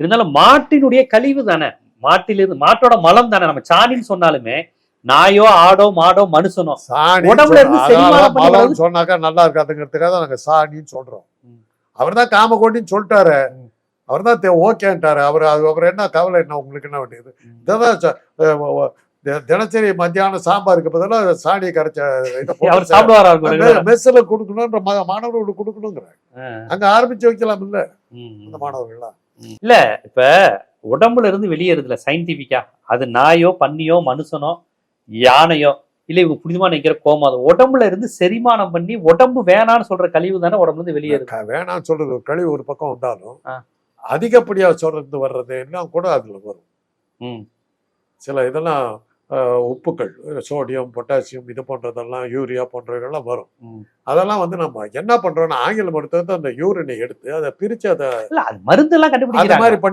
இருந்தாலும் மாட்டினுடைய கழிவு தானே. மாட்டிலிருந்து மாட்டோட மலம் தானே. நம்ம சாணின்னு சொன்னாலுமே நாயோ ஆடோ மாடோ மனுஷனோ. உடம்புல இருந்து சொன்னாக்கா நல்லா இருக்காதுங்கிறதுக்காக நாங்க சாணின்னு சொல்றோம். அவர் தான் காமகோட்டின்னு சொல்லிட்டாரு. அவர் தான் ஓகேன்ட்டாரு. அவர் அது அவர் என்ன கவலை என்ன உங்களுக்கு என்ன வேண்டியது. இதான் தினசரி மத்தியானம் சாம்பாருக்கு பதிலாக சாணியை கரைச்ச மெஸ்ஸில் கொடுக்கணுன்ற மாணவர்களுக்கு கொடுக்கணுங்கிற அங்க ஆரம்பிச்சு வைக்கலாம் இல்ல அந்த மாணவர்கள்லாம். இல்ல இப்ப உடம்புல இருந்து வெளியேறுதுல சயின்டிபிக்கா அது நாயோ பன்னியோ மனுஷனோ யானையோ இல்ல இவங்க புனிதமா நிக்கிற கோமாதம் உடம்புல இருந்து செரிமானம் பண்ணி உடம்பு வேணான்னு சொல்ற கழிவு தானே உடம்புல இருந்து வெளியேறுது க- வேணாம்னு சொல்றது ஒரு கழிவு ஒரு பக்கம் வந்தாலும். அதிகப்படியா சொல்றது வர்றது எல்லாம் கூட அதுல வரும் ம். சில இதெல்லாம் உப்புக்கள் சோடியம் பொட்டாசியம் இது போன்றதெல்லாம் யூரியா போன்றவைகள்லாம் வரும். அதெல்லாம் வந்து நம்ம என்ன பண்றோம்னா ஆங்கில மருத்துவத்தை அந்த யூரினை எடுத்து அதை பிரிச்சு அதை மருந்து எல்லாம் அது கண்டுபிடிக்கிறாங்க மாதிரி